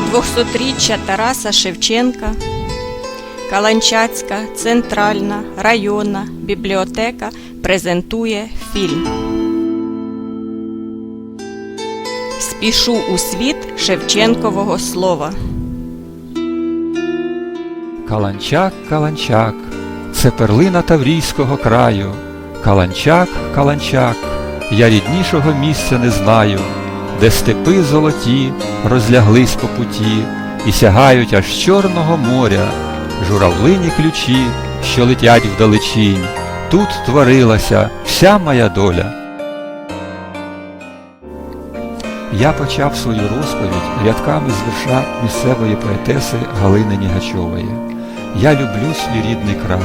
До 200-річчя Тараса Шевченка Каланчацька центральна районна бібліотека презентує фільм. Спішу у світ Шевченкового слова. Каланчак, Каланчак, це перлина Таврійського краю. Каланчак, Каланчак, я ріднішого місця не знаю, де степи золоті розляглись по путі і сягають аж Чорного моря, журавлині ключі, що летять вдалечінь. Тут творилася вся моя доля. Я почав свою розповідь рядками з вірша місцевої поетеси Галини Нігачової. Я люблю свій рідний край,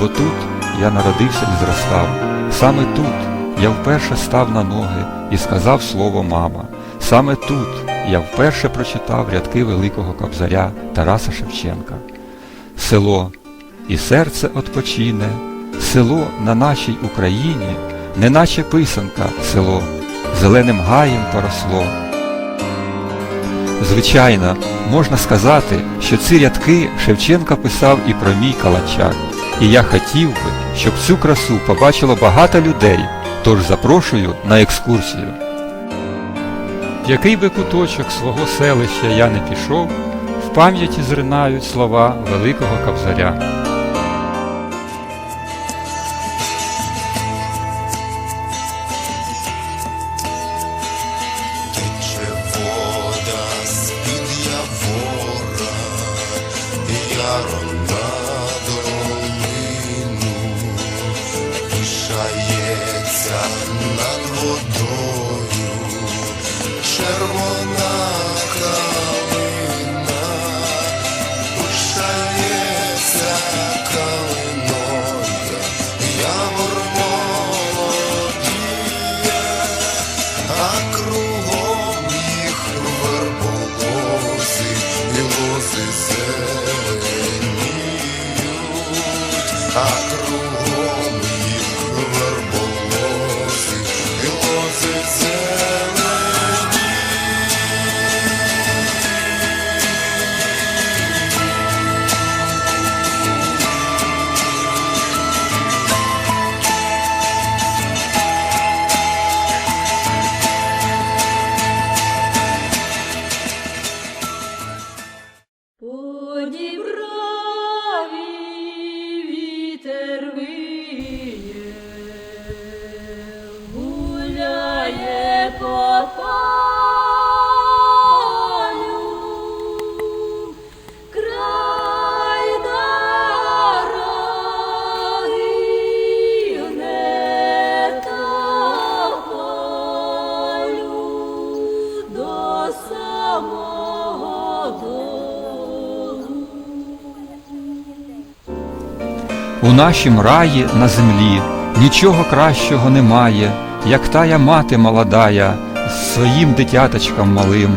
бо тут я народився і зростав. Саме тут я вперше став на ноги і сказав слово мама. Саме тут я вперше прочитав рядки Великого Кобзаря Тараса Шевченка. Село і серце отпочине, село на нашій Україні, неначе писанка село, зеленим гаєм поросло. Звичайно, можна сказати, що ці рядки Шевченка писав і про мій калачак. І я хотів би, щоб цю красу побачило багато людей, тож запрошую на екскурсію. В який би куточок свого селища я не пішов, в пам'яті зринають слова Великого Кобзаря. Над водою, червона У нашім раї на землі нічого кращого немає, як тая мати молодая з своїм дитяточком малим.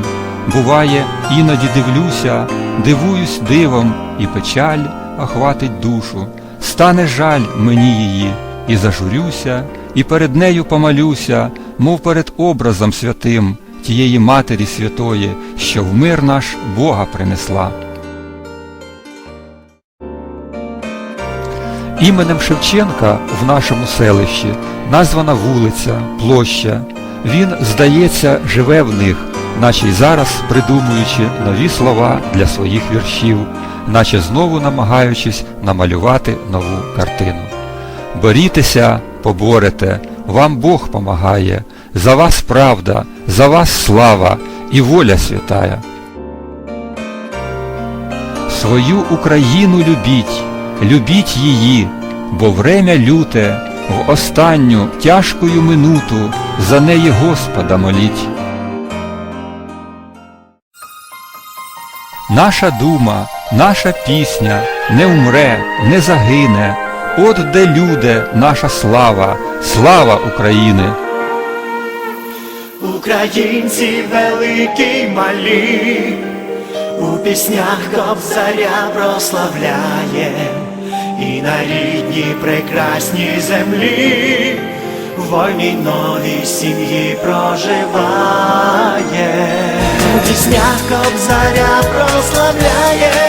Буває, іноді дивлюся, дивуюсь дивом, і печаль охватить душу. Стане жаль мені її, і зажурюся, і перед нею помолюся, мов перед образом святим тієї Матері Святої, що в мир наш Бога принесла. Іменем Шевченка в нашому селищі названа вулиця, площа. Він, здається, живе в них, наче й зараз придумуючи нові слова для своїх віршів, наче знову намагаючись намалювати нову картину. Борітеся, поборете, вам Бог помагає, за вас правда, за вас слава і воля святая. Свою Україну любіть, любіть її, бо время люте, в останню тяжкою минуту за неї Господа моліть. Наша дума, наша пісня не умре, не загине, от де люде наша слава, слава України. Українці великі малі, у піснях кобзаря прославляє, і на рідній прекрасній землі вольній новій сім'ї проживає. У піснях кобзаря прославляє